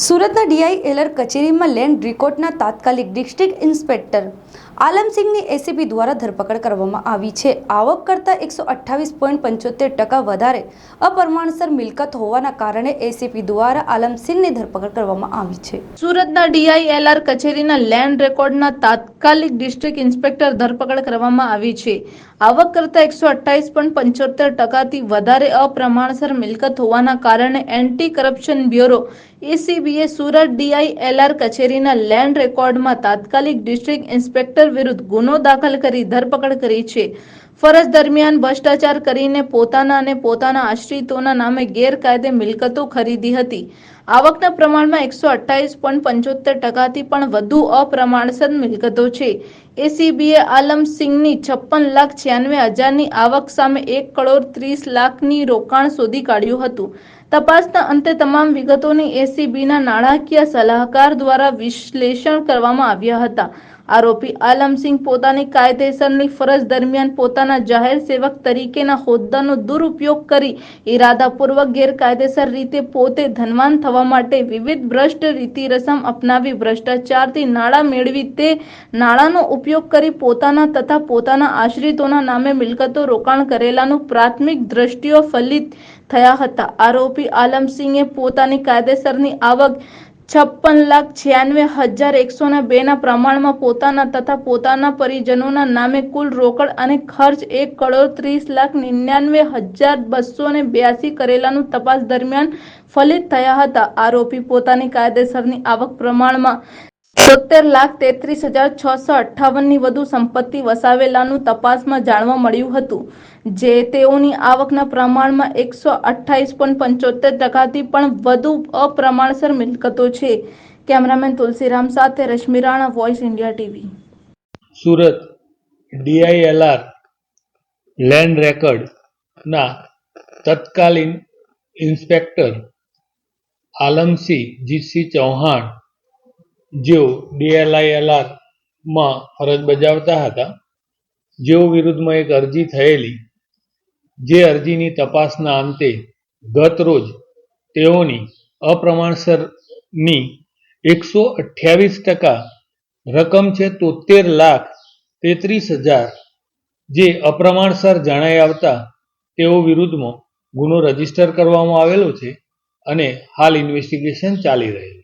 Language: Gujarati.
સુરતના ડીઆઈએલઆર કચેરીમાં લેન્ડ રેકોર્ડના તાત્કાલિક ડિસ્ટ્રિક્ટ ઇન્સ્પેક્ટર આલમસિંહની એસીપી દ્વારા ધરપકડ કરવામાં આવી છે. આવક કરતાં એકસો અઠ્ઠાવીસ પોઈન્ટ પંચોતેર ટકા વધારે અપ્રમાણસર મિલકત હોવાના કારણે એસીપી દ્વારા આલમસિંહની ધરપકડ કરવામાં આવી છે. સુરતના ડીઆઈએલઆર કચેરીના લેન્ડ રેકોર્ડના તાત્કાલિક ડિસ્ટ્રિક્ટ ઇન્સ્પેક્ટર ધરપકડ કરવામાં આવી છે. આવક કરતાં એકસો અઠ્ઠાવીસ પોઈન્ટ પંચોતેર ટકાથી વધારે અપ્રમાણસર મિલકત હોવાના કારણે એન્ટી કરપ્શન બ્યુરો એસીબીએ સુરત ડીઆઈએલઆર કચેરીના લેન્ડ રેકોર્ડમાં તાત્કાલિક ડિસ્ટ્રિક્ટ ઇન્સ્પેક્ટર વિરુદ્ધ ગુનો દાખલ કરી ધરપકડ કરી છે. ફરજ દરમિયાન ભ્રષ્ટાચાર કરીને પોતાના અને પોતાના આશ્રિતોના નામે ગેરકાયદે મિલકતો ખરીદી હતી. આવકના પ્રમાણમાં એકસો અઠ્ઠાવીસ પોઈન્ટ પંચોતેર ટકાથી પણ વધુ અપ્રમાણસર મિલકતો છે. એસીબીએ આલમસિંહની છપ્પન લાખ છ્યાનવે હજારની આવક સામે એક કરોડ ત્રીસ લાખની રોકાણ શોધી કાઢ્યું હતું. તપાસના અંતે તમામ વિગતોની એસીબીના નાણાકીય સલાહકાર દ્વારા વિશ્લેષણ કરવામાં આવ્યા હતા. આરોપી આલમસિંહ પોતાની કાયદેસરની ફરજ દરમિયાન પોતાના જાહેર સેવક તરીકેના હોદ્દાનો દુરુપયોગ કરી ઇરાદાપૂર્વક ગેરકાયદેસર રીતે પોતે ધનવાન થવા માટે વિવિધ ભ્રષ્ટ રીતિ રસમ અપનાવી ભ્રષ્ટાચારથી નાણાં મેળવી તે નાણાંનો ઉપયોગ કરી પોતાના તથા પોતાના આશ્રિતોના નામે મિલકતો રોકાણ કરેલાનું પ્રાથમિક દ્રષ્ટિઓ ફલિત થયા હતા. આરોપી આલમસિંહે પોતાની કાયદેસરની આવક છપ્પન લાખ છ્યાનવે હજાર એકસો ને બેના પ્રમાણમાં પોતાના તથા પોતાના પરિજનોના નામે કુલ રોકડ અને ખર્ચ એક કરોડ ત્રીસ લાખ નિન્યાનવે હજાર બસો ને બ્યાસી કરેલાનું તપાસ દરમિયાન ફલિત થયા હતા. આરોપી પોતાની કાયદેસરની આવક પ્રમાણમાં તોતેર લાખ તેત્રીસ હજાર છસો અઠ્ઠાવનની વધુ સંપત્તિ વસાવેલાનું તપાસમાં જાણવા મળ્યું હતું, જે તેઓની આવકના પ્રમાણમાં એકસો અઠ્ઠાવીસ પોઈન્ટ પંચોતેર ટકાથી પણ વધુ અપ્રમાણસર મિલકતો છે. કેમેરામેન તુલસીરામ સાથે Rashmi Rana voice India TV. Surat, DILR, land રેકર્ડના તત્કાલીન ઇન્સ્પેક્ટર આલમસિંહ જીસી ચૌહાણ જેઓ ડીએલઆઈએલઆરમાં ફરજ બજાવતા હતા, જેઓ વિરુદ્ધમાં એક અરજી થયેલી, જે અરજીની તપાસના અંતે ગત રોજ તેઓની અપ્રમાણસરની એકસો અઠ્યાવીસ ટકા રકમ છે તોતેર લાખ તેત્રીસ હજાર જે અપ્રમાણસર જણાઈ આવતા તેઓ વિરુદ્ધમાં ગુનો રજિસ્ટર કરવામાં આવેલો છે અને હાલ ઇન્વેસ્ટિગેશન ચાલી રહેલ